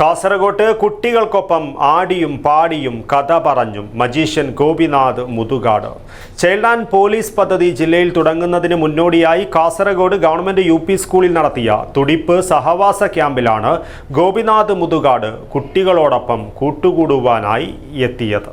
കാസർഗോട്ട് കുട്ടികൾക്കൊപ്പം ആടിയും പാടിയും കഥ പറഞ്ഞും magician Gopinath Muthukad. Child and police പദ്ധതി ജില്ലയിൽ തുടങ്ങുന്നതിന് മുന്നോടിയായി കാസർഗോഡ് ഗവൺമെന്റ് യു സ്കൂളിൽ നടത്തിയ തുടിപ്പ് സഹവാസ ക്യാമ്പിലാണ് ഗോപിനാഥ് മുതുകാട് കുട്ടികളോടൊപ്പം കൂട്ടുകൂടുവാനായി എത്തിയത്.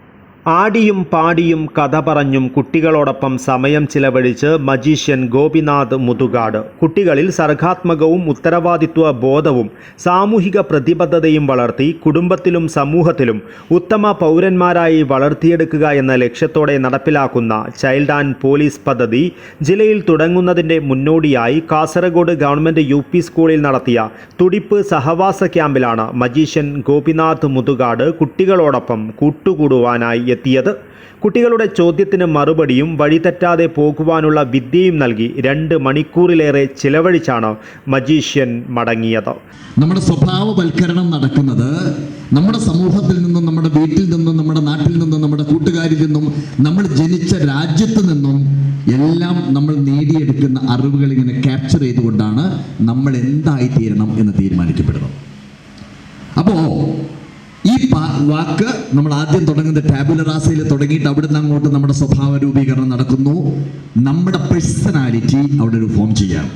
ആടിയും പാടിയും കഥ പറഞ്ഞും കുട്ടികളോടൊപ്പം സമയം ചിലവഴിച്ച് മജീഷ്യൻ ഗോപിനാഥ് മുതുകാട്. കുട്ടികളിൽ സർഗാത്മകവും ഉത്തരവാദിത്വ ബോധവും സാമൂഹിക പ്രതിബദ്ധതയും വളർത്തി കുടുംബത്തിലും സമൂഹത്തിലും ഉത്തമ പൗരന്മാരായി വളർത്തിയെടുക്കുക എന്ന ലക്ഷ്യത്തോടെ നടപ്പിലാക്കുന്ന ചൈൽഡ് ആൻഡ് പോലീസ് പദ്ധതി ജില്ലയിൽ തുടങ്ങുന്നതിന്റെ മുന്നോടിയായി കാസർഗോഡ് ഗവൺമെന്റ് യു സ്കൂളിൽ നടത്തിയ തുടിപ്പ് സഹവാസ ക്യാമ്പിലാണ് മജീഷ്യൻ ഗോപിനാഥ് മുതുകാട് കുട്ടികളോടൊപ്പം കൂട്ടുകൂടുവാനായി എത്തിയത്. കുട്ടികളുടെ ചോദ്യത്തിന് മറുപടിയും വഴിതെറ്റാതെ പോകുവാനുള്ള വിദ്യയും നൽകി രണ്ട് മണിക്കൂറിലേറെ ചിലവഴിച്ചാണ് മജീഷ്യൻ മടങ്ങിയത്. നമ്മുടെ സ്വഭാവവൽക്കരണം നടക്കുന്നത് നമ്മുടെ സമൂഹത്തിൽ നിന്നും നമ്മുടെ വീട്ടിൽ നിന്നും നമ്മുടെ നാട്ടിൽ നിന്നും നമ്മുടെ കൂട്ടുകാരിൽ നിന്നും നമ്മൾ ജനിച്ച രാജ്യത്ത് നിന്നും എല്ലാം നമ്മൾ നേടിയെടുക്കുന്ന അറിവുകൾ ഇങ്ങനെ ക്യാപ്ചർ ചെയ്തുകൊണ്ടാണ് നമ്മൾ എന്തായിത്തീരണം എന്ന് തീരുമാനിക്കപ്പെടുന്നത്. വാക്ക് നമ്മൾ ആദ്യം തുടങ്ങുന്ന ടാബുലറാസയിൽ തുടങ്ങിയിട്ട് അവിടുന്ന് അങ്ങോട്ട് നമ്മുടെ സ്വഭാവ രൂപീകരണം നടക്കുന്നു. നമ്മുടെ പേഴ്സണാലിറ്റി അവിടെ ഒരു ഫോം ചെയ്യാം.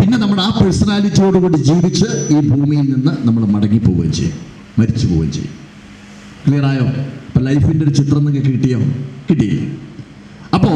പിന്നെ നമ്മൾ ആ പേഴ്സണാലിറ്റിയോടുകൂടി ജീവിച്ച് ഈ ഭൂമിയിൽ നിന്ന് നമ്മൾ മടങ്ങി പോവുകയും ചെയ്യും. മരിച്ചു പോവുകയും ചെയ്യും. ക്ലിയർ ആയോ? അപ്പൊ ലൈഫിന്റെ ഒരു ചിത്രം നിങ്ങൾക്ക് കിട്ടിയോ? കിട്ടി അപ്പോ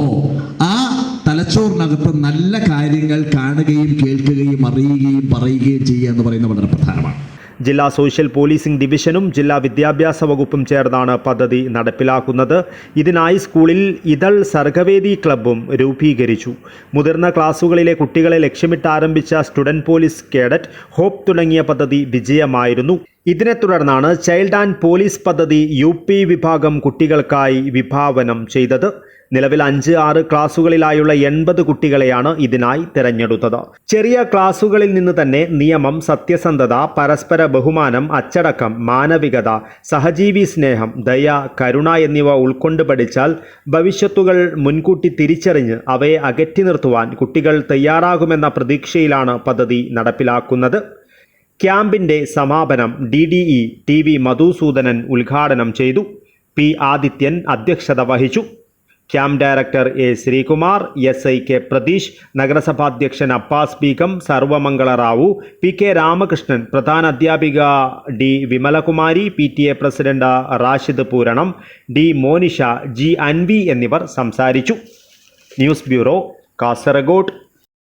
ആ തലച്ചോറിനകത്ത് നല്ല കാര്യങ്ങൾ കാണുകയും കേൾക്കുകയും അറിയുകയും പറയുകയും ചെയ്യുക എന്ന് പറയുന്നത് വളരെ പ്രധാനമാണ്. ജില്ലാ സോഷ്യൽ പോലീസിംഗ് ഡിവിഷനും ജില്ലാ വിദ്യാഭ്യാസ വകുപ്പും ചേർന്നാണ് പദ്ധതി നടപ്പിലാക്കുന്നത്. ഇതിനായി സ്കൂളിൽ ഇതൾ സർഗവേദി ക്ലബ്ബും രൂപീകരിച്ചു. മുതിർന്ന ക്ലാസുകളിലെ കുട്ടികളെ ലക്ഷ്യമിട്ട് ആരംഭിച്ച സ്റ്റുഡന്റ് പോലീസ് കേഡറ്റ് ഹോപ്പ് തുടങ്ങിയ പദ്ധതി വിജയമായിരുന്നു. ഇതിനെ തുടർന്നാണ് ചൈൽഡ് ആൻഡ് പോലീസ് പദ്ധതി യു വിഭാഗം കുട്ടികൾക്കായി വിഭാവനം ചെയ്തത്. നിലവിൽ അഞ്ച് ആറ് ക്ലാസുകളിലായുള്ള എൺപത് കുട്ടികളെയാണ് ഇതിനായി തിരഞ്ഞെടുത്തത്. ചെറിയ ക്ലാസുകളിൽ നിന്ന് തന്നെ നിയമം സത്യസന്ധത പരസ്പര ബഹുമാനം അച്ചടക്കം മാനവികത സഹജീവി സ്നേഹം ദയ കരുണ എന്നിവ ഉൾക്കൊണ്ട് പഠിച്ചാൽ ഭവിഷ്യത്തുകൾ മുൻകൂട്ടി തിരിച്ചറിഞ്ഞ് അവയെ അകറ്റി നിർത്തുവാൻ കുട്ടികൾ തയ്യാറാകുമെന്ന പ്രതീക്ഷയിലാണ് പദ്ധതി നടപ്പിലാക്കുന്നത്. ക്യാമ്പിന്റെ സമാപനം D D E T V Madhusudanan ഉദ്ഘാടനം ചെയ്തു. പി ആദിത്യൻ അധ്യക്ഷത വഹിച്ചു. Camp director A Sreekumar S I K Pratheesh നഗരസഭാധ്യക്ഷൻ Abbas Begum Sarvamangala Rao P K Ramakrishnan പ്രധാന അധ്യാപിക D Vimalakumari P T A president Rashid പൂരണം D Monisha G Anvi എന്നിവർ സംസാരിച്ചു. News bureau Kasaragod.